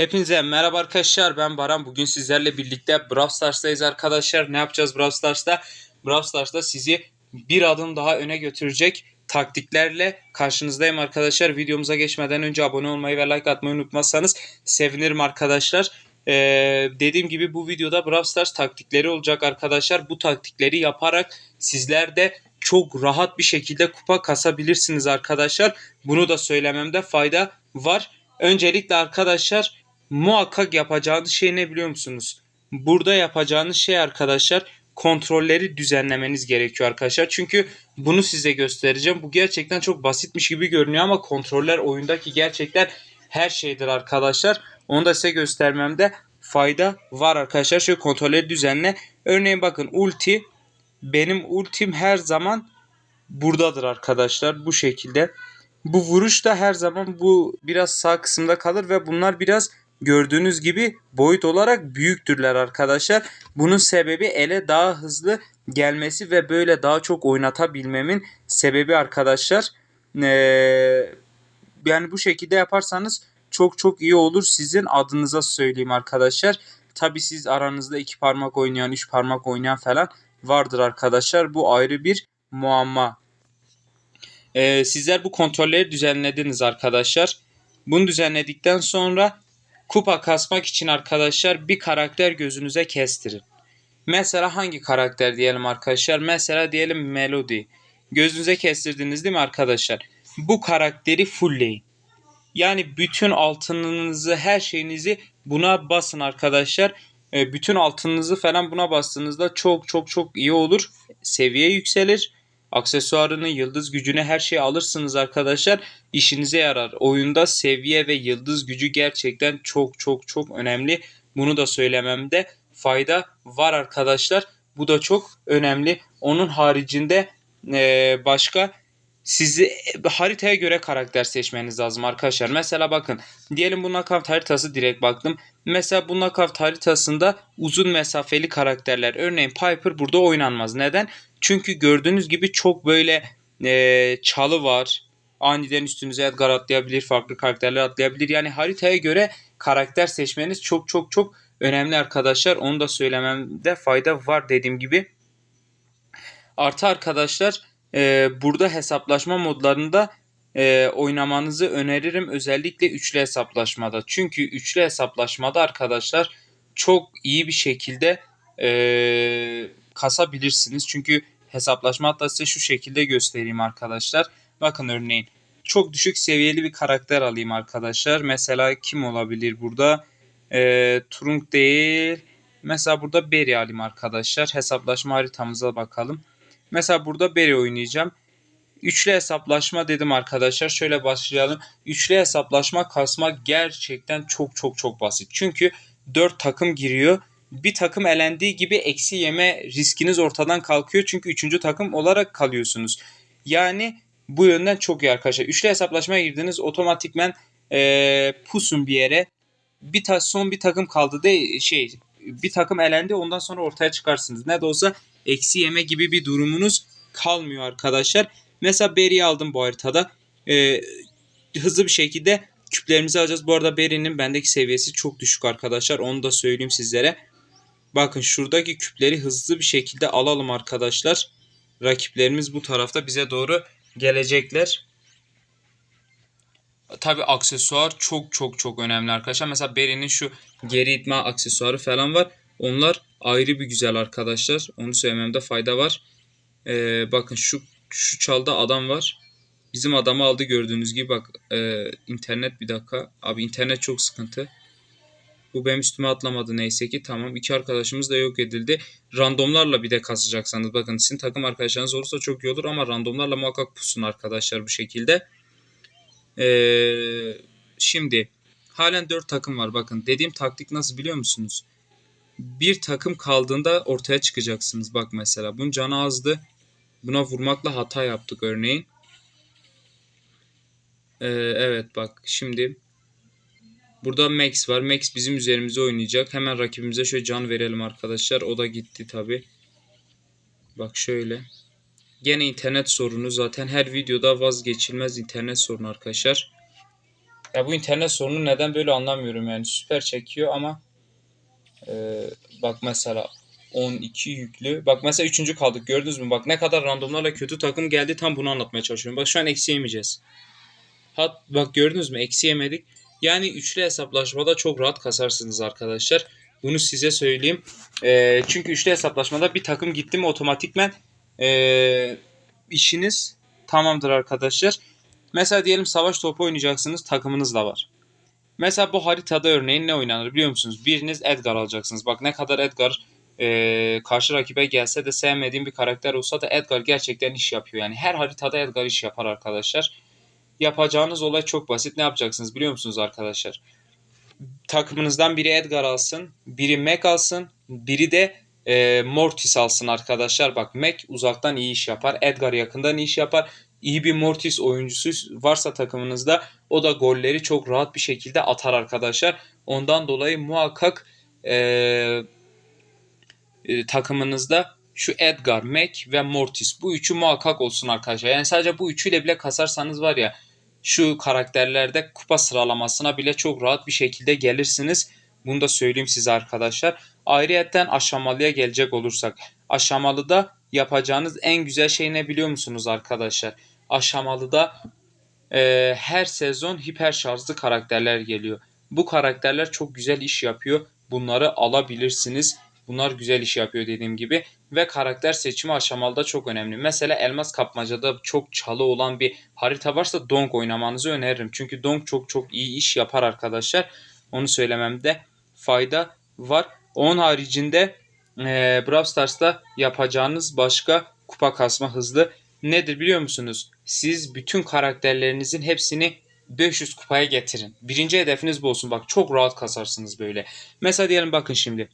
Hepinize merhaba arkadaşlar ben Baran. Bugün sizlerle birlikte Brawl Stars'tayız arkadaşlar. Ne yapacağız Brawl Stars'ta? Brawl Stars'ta sizi bir adım daha öne götürecek taktiklerle karşınızdayım arkadaşlar. Videomuza geçmeden önce abone olmayı ve like atmayı unutmazsanız sevinirim arkadaşlar. Ee, dediğim gibi bu videoda Brawl Stars taktikleri olacak arkadaşlar. Bu taktikleri yaparak sizler de çok rahat bir şekilde kupa kasabilirsiniz arkadaşlar. Bunu da söylememde fayda var. Öncelikle arkadaşlar muhakkak yapacağınız şey ne biliyor musunuz? Burada yapacağınız şey arkadaşlar kontrolleri düzenlemeniz gerekiyor arkadaşlar. Çünkü bunu size göstereceğim. Bu gerçekten çok basitmiş gibi görünüyor ama kontroller oyundaki gerçekten her şeydir arkadaşlar. Onu da size göstermemde fayda var arkadaşlar. Şöyle kontrolleri düzenle. Örneğin bakın ulti benim ultim her zaman buradadır arkadaşlar. Bu şekilde. Bu vuruş da her zaman bu biraz sağ kısımda kalır ve bunlar biraz gördüğünüz gibi boyut olarak büyüktürler arkadaşlar. Bunun sebebi ele daha hızlı gelmesi ve böyle daha çok oynatabilmemin sebebi arkadaşlar. Ee, yani bu şekilde yaparsanız çok çok iyi olur sizin adınıza söyleyeyim arkadaşlar. Tabi siz aranızda iki parmak oynayan, üç parmak oynayan falan vardır arkadaşlar. Bu ayrı bir muamma. Ee, sizler bu kontrolleri düzenlediniz arkadaşlar. Bunu düzenledikten sonra kupa kasmak için arkadaşlar bir karakter gözünüze kestirin. Mesela hangi karakter diyelim arkadaşlar? Mesela diyelim Melody. Gözünüze kestirdiniz değil mi arkadaşlar? Bu karakteri fullleyin. Yani bütün altınınızı, her şeyinizi buna basın arkadaşlar. E, bütün altınınızı falan buna bastığınızda çok çok çok iyi olur. Seviye yükselir. Aksesuarını, yıldız gücünü her şeyi alırsınız arkadaşlar. İşinize yarar. Oyunda seviye ve yıldız gücü gerçekten çok çok çok önemli. Bunu da söylememde fayda var arkadaşlar. Bu da çok önemli. Onun haricinde başka sizi haritaya göre karakter seçmeniz lazım arkadaşlar. Mesela bakın diyelim bu knockout haritası direkt baktım. Mesela bu knockout haritasında uzun mesafeli karakterler örneğin Piper burada oynanmaz. Neden? Çünkü gördüğünüz gibi çok böyle e, çalı var. Aniden üstünüze Edgar atlayabilir, farklı karakterler atlayabilir. Yani haritaya göre karakter seçmeniz çok çok çok önemli arkadaşlar. Onu da söylememde fayda var dediğim gibi. Artı arkadaşlar e, burada hesaplaşma modlarında e, oynamanızı öneririm. Özellikle üçlü hesaplaşmada. Çünkü üçlü hesaplaşmada arkadaşlar çok iyi bir şekilde e, kasabilirsiniz. Çünkü hesaplaşma hatta size şu şekilde göstereyim arkadaşlar. Bakın örneğin çok düşük seviyeli bir karakter alayım arkadaşlar. Mesela kim olabilir burada? E, Trunk değil. Mesela burada Berry alayım arkadaşlar. Hesaplaşma haritamıza bakalım. Mesela burada Berry oynayacağım. Üçlü hesaplaşma dedim arkadaşlar. Şöyle başlayalım. Üçlü hesaplaşma kasmak gerçekten çok çok çok basit. Çünkü 4 takım giriyor. Bir takım elendiği gibi eksi yeme riskiniz ortadan kalkıyor. Çünkü üçüncü takım olarak kalıyorsunuz. Yani bu yönden çok iyi arkadaşlar. Üçlü hesaplaşmaya girdiniz otomatikmen ee, pusun bir yere. Bir ta son bir takım kaldı de şey bir takım elendi ondan sonra ortaya çıkarsınız. Ne de olsa eksi yeme gibi bir durumunuz kalmıyor arkadaşlar. Mesela Berry'i aldım bu haritada. Ee, hızlı bir şekilde küplerimizi alacağız. Bu arada Berry'nin bendeki seviyesi çok düşük arkadaşlar. Onu da söyleyeyim sizlere. Bakın şuradaki küpleri hızlı bir şekilde alalım arkadaşlar. Rakiplerimiz bu tarafta bize doğru gelecekler. Tabi aksesuar çok çok çok önemli arkadaşlar. Mesela Berry'nin şu geri itme aksesuarı falan var. Onlar ayrı bir güzel arkadaşlar. Onu söylememde fayda var. Ee, bakın şu şu çalda adam var. Bizim adamı aldı gördüğünüz gibi bak e, internet bir dakika. Abi internet çok sıkıntı. Bu benim üstüme atlamadı neyse ki. Tamam iki arkadaşımız da yok edildi. Randomlarla bir de kasacaksanız bakın sizin takım arkadaşlarınız olursa çok iyi olur ama randomlarla muhakkak pusun arkadaşlar bu şekilde. Ee, şimdi halen 4 takım var bakın. Dediğim taktik nasıl biliyor musunuz? Bir takım kaldığında ortaya çıkacaksınız. Bak mesela bunun canı azdı. Buna vurmakla hata yaptık örneğin. Ee, evet bak şimdi burada Max var. Max bizim üzerimize oynayacak. Hemen rakibimize şöyle can verelim arkadaşlar. O da gitti tabi. Bak şöyle. Gene internet sorunu zaten her videoda vazgeçilmez internet sorunu arkadaşlar. Ya bu internet sorunu neden böyle anlamıyorum yani. Süper çekiyor ama e, bak mesela 12 yüklü. Bak mesela 3. kaldık gördünüz mü? Bak ne kadar randomlarla kötü takım geldi tam bunu anlatmaya çalışıyorum. Bak şu an eksi yemeyeceğiz. Hat, bak gördünüz mü? Eksi yemedik. Yani üçlü hesaplaşmada çok rahat kasarsınız arkadaşlar. Bunu size söyleyeyim. E, çünkü üçlü hesaplaşmada bir takım gitti mi otomatikmen e, işiniz tamamdır arkadaşlar. Mesela diyelim savaş topu oynayacaksınız takımınız da var. Mesela bu haritada örneğin ne oynanır biliyor musunuz? Biriniz Edgar alacaksınız. Bak ne kadar Edgar e, karşı rakibe gelse de sevmediğim bir karakter olsa da Edgar gerçekten iş yapıyor. Yani her haritada Edgar iş yapar arkadaşlar. Yapacağınız olay çok basit. Ne yapacaksınız biliyor musunuz arkadaşlar? Takımınızdan biri Edgar alsın, biri Mac alsın, biri de e, Mortis alsın arkadaşlar. Bak Mac uzaktan iyi iş yapar, Edgar yakından iyi iş yapar. İyi bir Mortis oyuncusu varsa takımınızda o da golleri çok rahat bir şekilde atar arkadaşlar. Ondan dolayı muhakkak e, e, takımınızda şu Edgar, Mac ve Mortis bu üçü muhakkak olsun arkadaşlar. Yani sadece bu üçüyle bile kasarsanız var ya şu karakterlerde kupa sıralamasına bile çok rahat bir şekilde gelirsiniz. Bunu da söyleyeyim size arkadaşlar. Ayrıyeten aşamalıya gelecek olursak. Aşamalıda yapacağınız en güzel şey ne biliyor musunuz arkadaşlar? Aşamalıda e, her sezon hiper şarjlı karakterler geliyor. Bu karakterler çok güzel iş yapıyor. Bunları alabilirsiniz. Bunlar güzel iş yapıyor dediğim gibi. Ve karakter seçimi aşamalıda çok önemli. Mesela elmas kapmacada çok çalı olan bir harita varsa Donk oynamanızı öneririm. Çünkü Donk çok çok iyi iş yapar arkadaşlar. Onu söylememde fayda var. Onun haricinde e, Brawl Stars'ta yapacağınız başka kupa kasma hızlı nedir biliyor musunuz? Siz bütün karakterlerinizin hepsini 500 kupaya getirin. Birinci hedefiniz bu olsun. Bak çok rahat kasarsınız böyle. Mesela diyelim bakın şimdi.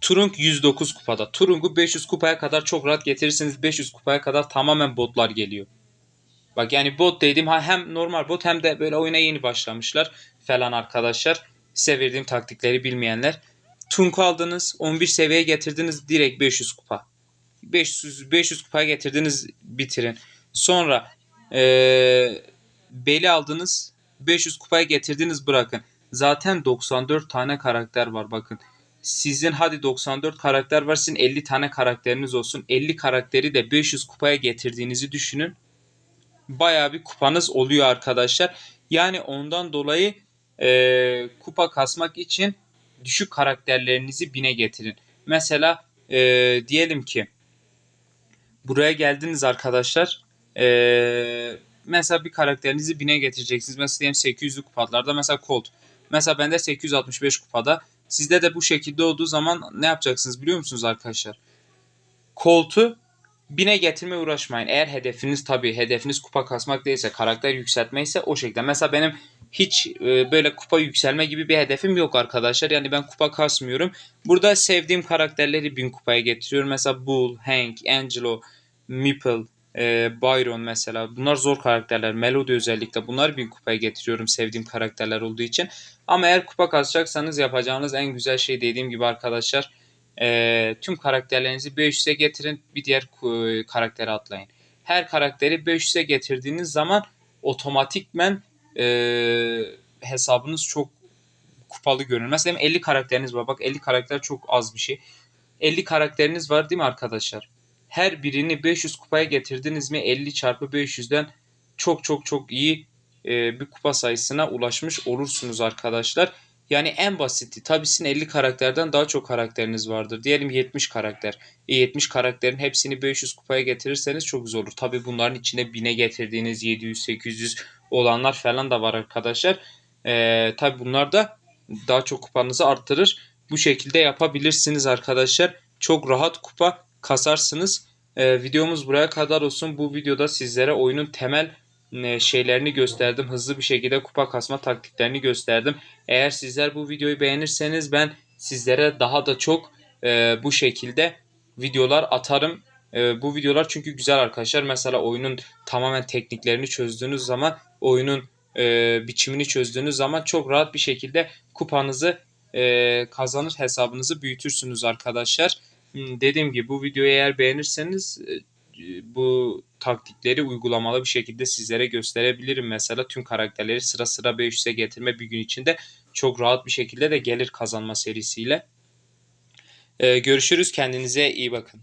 Turung 109 kupada. Turung'u 500 kupaya kadar çok rahat getirirsiniz. 500 kupaya kadar tamamen botlar geliyor. Bak yani bot dediğim hem normal bot hem de böyle oyuna yeni başlamışlar falan arkadaşlar. Size verdiğim taktikleri bilmeyenler. Tunku aldınız 11 seviyeye getirdiniz direkt 500 kupa. 500 500 kupaya getirdiniz bitirin. Sonra ee, Beli aldınız 500 kupaya getirdiniz bırakın. Zaten 94 tane karakter var bakın. Sizin hadi 94 karakter var sizin 50 tane karakteriniz olsun. 50 karakteri de 500 kupaya getirdiğinizi düşünün. Baya bir kupanız oluyor arkadaşlar. Yani ondan dolayı e, kupa kasmak için düşük karakterlerinizi bine getirin. Mesela e, diyelim ki buraya geldiniz arkadaşlar. E, mesela bir karakterinizi bine getireceksiniz. Mesela diyelim 800'lü kupalarda mesela Colt. Mesela bende 865 kupada. Sizde de bu şekilde olduğu zaman ne yapacaksınız biliyor musunuz arkadaşlar? Colt'u bine getirmeye uğraşmayın. Eğer hedefiniz tabii hedefiniz kupa kasmak değilse, karakter yükseltme ise o şekilde. Mesela benim hiç e, böyle kupa yükselme gibi bir hedefim yok arkadaşlar. Yani ben kupa kasmıyorum. Burada sevdiğim karakterleri bin kupaya getiriyorum. Mesela Bull, Hank, Angelo, Meeple, e, Byron mesela. Bunlar zor karakterler. Melody özellikle. Bunları bin kupaya getiriyorum sevdiğim karakterler olduğu için. Ama eğer kupa kasacaksanız yapacağınız en güzel şey dediğim gibi arkadaşlar e, tüm karakterlerinizi 500'e getirin. Bir diğer e, karaktere atlayın. Her karakteri 500'e getirdiğiniz zaman otomatikmen e, hesabınız çok kupalı görünür. Mesela 50 karakteriniz var. Bak 50 karakter çok az bir şey. 50 karakteriniz var değil mi arkadaşlar? Her birini 500 kupaya getirdiniz mi 50 çarpı 500'den çok çok çok iyi e, bir kupa sayısına ulaşmış olursunuz arkadaşlar. Yani en basiti tabii sizin 50 karakterden daha çok karakteriniz vardır. Diyelim 70 karakter. E 70 karakterin hepsini 500 kupaya getirirseniz çok güzel olur. Tabii bunların içinde 1000'e getirdiğiniz 700 800 olanlar falan da var arkadaşlar. E, tabii bunlar da daha çok kupanızı arttırır. Bu şekilde yapabilirsiniz arkadaşlar. Çok rahat kupa kasarsınız. E, videomuz buraya kadar olsun. Bu videoda sizlere oyunun temel şeylerini gösterdim. Hızlı bir şekilde kupa kasma taktiklerini gösterdim. Eğer sizler bu videoyu beğenirseniz ben sizlere daha da çok e, bu şekilde videolar atarım. E, bu videolar çünkü güzel arkadaşlar. Mesela oyunun tamamen tekniklerini çözdüğünüz zaman oyunun e, biçimini çözdüğünüz zaman çok rahat bir şekilde kupanızı e, kazanır hesabınızı büyütürsünüz arkadaşlar. Hmm, dediğim gibi bu videoyu eğer beğenirseniz bu taktikleri uygulamalı bir şekilde sizlere gösterebilirim. Mesela tüm karakterleri sıra sıra B3'e getirme bir gün içinde çok rahat bir şekilde de gelir kazanma serisiyle. Ee, görüşürüz. Kendinize iyi bakın.